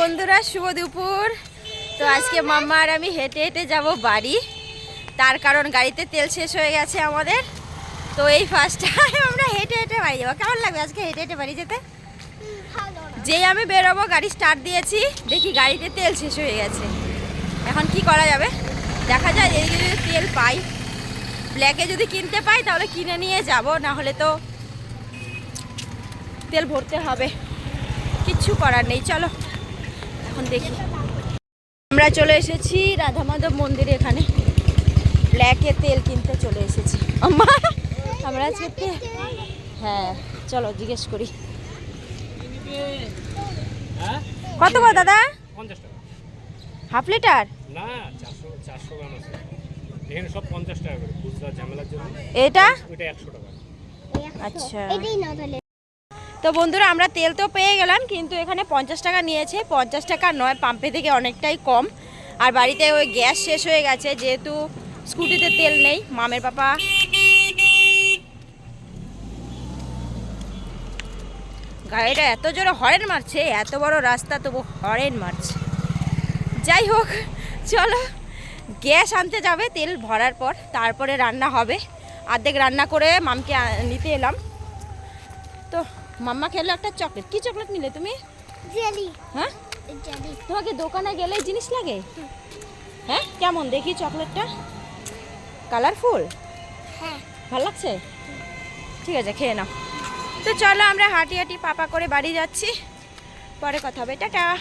বন্ধুরা, শুভ দুপুর। তো আজকে মাম্মা আর আমি হেঁটে হেঁটে যাব বাড়ি। তার কারণ গাড়িতে তেল শেষ হয়ে গেছে আমাদের। তো এই ফার্স্ট টাইম আমরা হেঁটে হেঁটে বাড়ি যাব। কেমন লাগবে আজকে হেঁটে হেঁটে বাড়ি যেতে? যেই আমি বেরোবো, গাড়ি স্টার্ট দিয়েছি। দেখি গাড়িতে তেল শেষ হয়ে গেছে। এখন কি করা যাবে? দেখা যায় এদিকে যদি তেল পাই। ব্ল্যাকে যদি কিনতে পাই, তাহলে কিনে নিয়ে যাব। না হলে তো তেল ভরতে হবে। কিচ্ছু করার নেই। চলো এখন দেখি। আমরা চলে এসেছি রাধা মাধব মন্দিরে এখানে। ব্ল্যাকে তেল কিনতে চলে এসেছি। আম্মা আমরা আজকে হ্যাঁ চলো জিজ্ঞেস করি। কত গো দাদা? Half litre? না চারশো চারশো গ্রাম আছে। এখানে সব পঞ্চাশ টাকা করে ঝামেলার জন্য। এটা? ওইটা একশো টাকা। আচ্ছা। এটাই না তাহলে। তো বন্ধুরা, আমরা তেল তো পেয়ে গেলাম, কিন্তু এখানে পঞ্চাশ টাকা নিয়েছে। পঞ্চাশ টাকা নয় পাম্পে থেকে অনেকটাই কম। আর বাড়িতে ওই গ্যাস শেষ হয়ে গেছে, যেহেতু স্কুটিতে তেল নেই, মামের পাপা। গাড়িটা এত জোরে হরেন মারছে, এত বড় রাস্তা তবু হরেন মারছে। যাই হোক, চলো, গ্যাস আনতে যাবে তেল ভরার পর, তারপরে রান্না হবে। অর্ধেক রান্না করে মামকে নিতে এলাম। তো মাম্মা খেলো একটা চকলেট। কি চকলেট নিলে তুমি? জেলি। হ্যাঁ? জেলি। তোমাকে দোকানে গেলে জিনিস লাগে? হ্যাঁ? কেমন? দেখি চকলেটটা। কালারফুল? হ্যাঁ। ভালো লাগছে? ঠিক আছে খেয়ে নাও। তো চলো আমরা হাঁটি হাঁটি পাপা করে বাড়ি যাচ্ছি। পরে কথা হবে টাটা।